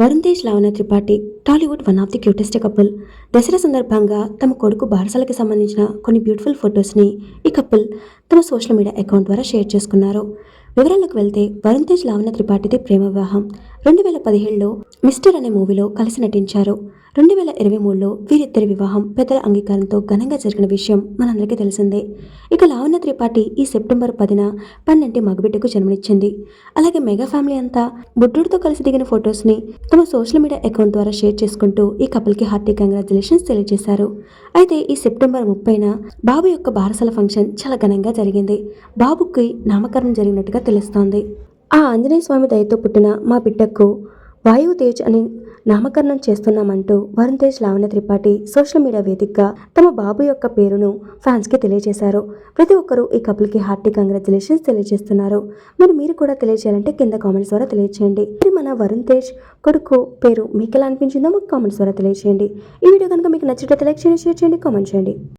Varun Tej Lavanya Tripathi Tollywood one of the cutest couple. Dasara సందర్భంగా తమ కొడుకు బారసాలకి సంబంధించిన కొన్ని బ్యూటిఫుల్ ఫొటోస్ని ఈ కపుల్ తమ సోషల్ మీడియా అకౌంట్ ద్వారా షేర్ చేసుకున్నారు. వివరాలకు వెళ్తే వరుణ్ తేజ్ లావణ త్రిపాఠిది ప్రేమ వివాహం. రెండు వేల పదిహేడులో మిస్టర్ అనే మూవీలో కలిసి నటించారు. రెండు వేల ఇరవై మూడులో వీరిద్దరి వివాహం పెద్దల అంగీకారంతో ఘనంగా జరిగిన విషయం మనందరికీ తెలిసిందే. ఇక లావణ్య త్రిపాఠి ఈ సెప్టెంబర్ పదిన పన్నెంటి మగబిడ్డకు జన్మనిచ్చింది. అలాగే మెగా ఫ్యామిలీ అంతా బుడ్డుడితో కలిసి దిగిన ఫొటోస్ని తమ సోషల్ మీడియా అకౌంట్ ద్వారా షేర్ చేసుకుంటూ ఈ కపుల్కి హార్టీ కంగ్రాచులేషన్స్ తెలియజేశారు. అయితే ఈ సెప్టెంబర్ ముప్పైన బాబు యొక్క బారసాల ఫంక్షన్ చాలా ఘనంగా జరిగింది. బాబుకి నామకరణం జరిగినట్టుగా తెలుస్తోంది. ఆ ఆంజనేయ స్వామి దయతో పుట్టిన మా బిడ్డకు వాయువు తేజ్ అని నామకరణం చేస్తున్నామంటూ వరుణ్ తేజ్ లావణ్య త్రిపాఠి సోషల్ మీడియా వేదికగా తమ బాబు యొక్క పేరును ఫ్యాన్స్కి తెలియజేశారు. ప్రతి ఒక్కరూ ఈ కపుల్కి హార్టీ కంగ్రాచులేషన్స్ తెలియజేస్తున్నారు. మరి మీరు కూడా తెలియజేయాలంటే కింద కామెంట్స్ ద్వారా తెలియజేయండి మరి మన వరుణ్ తేజ్ కొడుకు పేరు మీకు ఎలా అనిపించిందో మాకు కామెంట్స్ ద్వారా తెలియజేయండి ఈ వీడియో కనుక మీకు నచ్చితే లైక్ చేయండి షేర్ చేయండి కామెంట్ చేయండి.